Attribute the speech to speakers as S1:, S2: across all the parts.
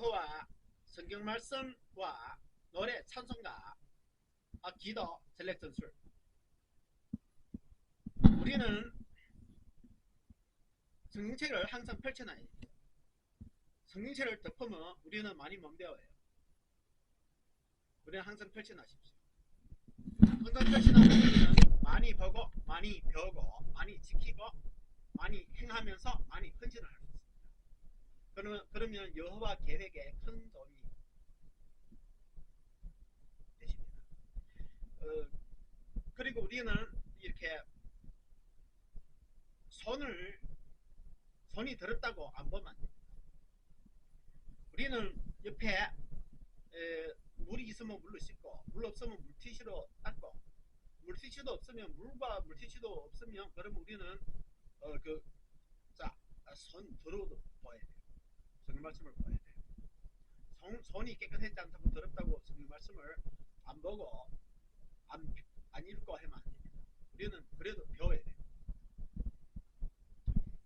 S1: 여호와 성경 말씀과 노래 찬송가 아, 기도 전략 전술 우리는 성경책을 항상 펼쳐놔야 돼요. 성경책을 덮으면 우리는 많이 못 배워요. 우리는 항상 펼쳐놔십시오. 항상 펼쳐놓으면 우리는 많이 보고 많이 배우고 많이 지키고 많이 행하면서 많이 헌신을 있습니다. 그러면, 그러면 여호와 계획에 큰 도움이 되십니다. 어, 그리고 우리는 이렇게 손을 손이 더럽다고 안 보면 안 됩니다. 우리는 옆에 에, 물이 있으면 물로 씻고 물 없으면 물티슈로 닦고 물티슈도 없으면 물과 물티슈도 없으면 그러면 우리는 어, 그, 자, 손 더러워도 봐야 돼요. 말씀을 봐야 돼요. 손, 손이 깨끗하지 않다고 더럽다고 성경 말씀을 안 보고 안, 안 읽고 하면 안 됩니다. 우리는 그래도 배워야 돼요.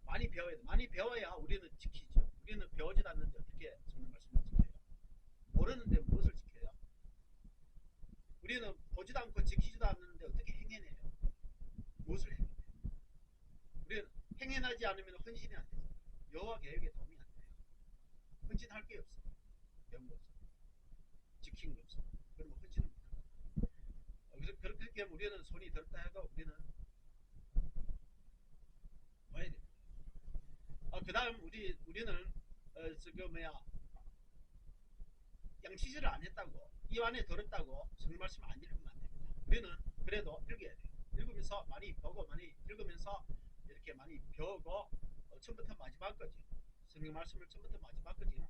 S1: 많이 배워야 돼. 많이 배워야 우리는 지키죠. 우리는 배우지도 않는데 어떻게 성경 말씀을 지켜요? 모르는데 무엇을 지켜요? 우리는 보지도 않고 지키지도 않는데 어떻게 행해내요? 무엇을 행해내요? 우리는 행해나지 않으면 헌신이 안 되죠. 여호와 계획에 돼요. 헌신할 게 없어. 배운 거 없어. 지킨 거 없어. 그러면 헌신을 못 한다. 어, 그래서 그렇게 되면 우리는 손이 더럽다 해도 우리는 봐야 됩니다. 어, 그 다음 우리, 우리는 어, 저거 뭐야 양치질을 안 했다고 이 안에 더럽다고 성경 말씀 안 읽으면 안 됩니다. 우리는 그래도 읽어야 돼요. 읽으면서 많이 보고 많이 읽으면서 이렇게 많이 배우고 어, 처음부터 마지막까지 성경 말씀을 처음부터 마지막까지 어,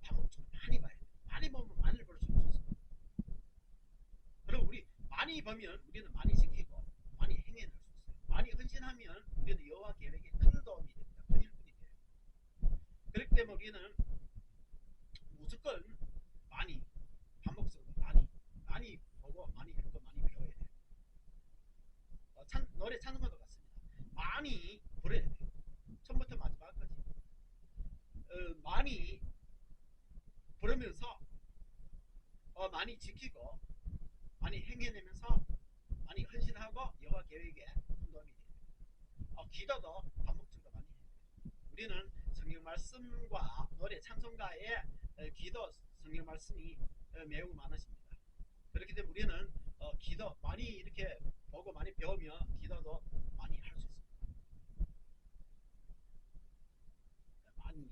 S1: 반복 좀 많이 봐야 돼요. 많이 보면 많이 볼수 있어요. 그럼 우리 많이 보면 우리는 많이 지키고 많이 행해낼 수 있어요. 많이 헌신하면 우리는 여호와 계획에 큰 도움이 됩니다. 큰 일꾼이 돼요. 그렇기 때문에 우리는 무조건 많이 반복적으로 많이 많이 보고 많이 읽고 많이 배워야 돼요. 어, 찬, 노래 찬송가도 같습니다. 많이 부려야 돼요. 처음부터 마지막까지 어, 많이 부르면서 어, 많이 지키고 많이 행해내면서 많이 헌신하고 여호와 계획에 큰 도움이 돼요. 어, 기도도 반복적으로 많이 해야 돼요. 우리는 성경 말씀과 노래 찬송가의 어, 기도 성경 말씀이 어, 매우 많으십니다. 그렇기 때문에 우리는 어, 기도 많이 이렇게 보고 많이 배우면 기도도 많이 할 수 있습니다. 많이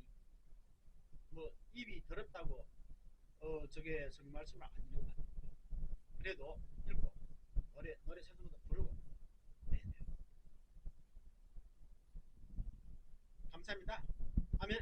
S1: 뭐 입이 더럽다고 어 저게 성경 말씀을 안안 됩니다. 그래도 읽고 노래 노래 찬송도 부르고 해야 돼요. 감사합니다. 아멘.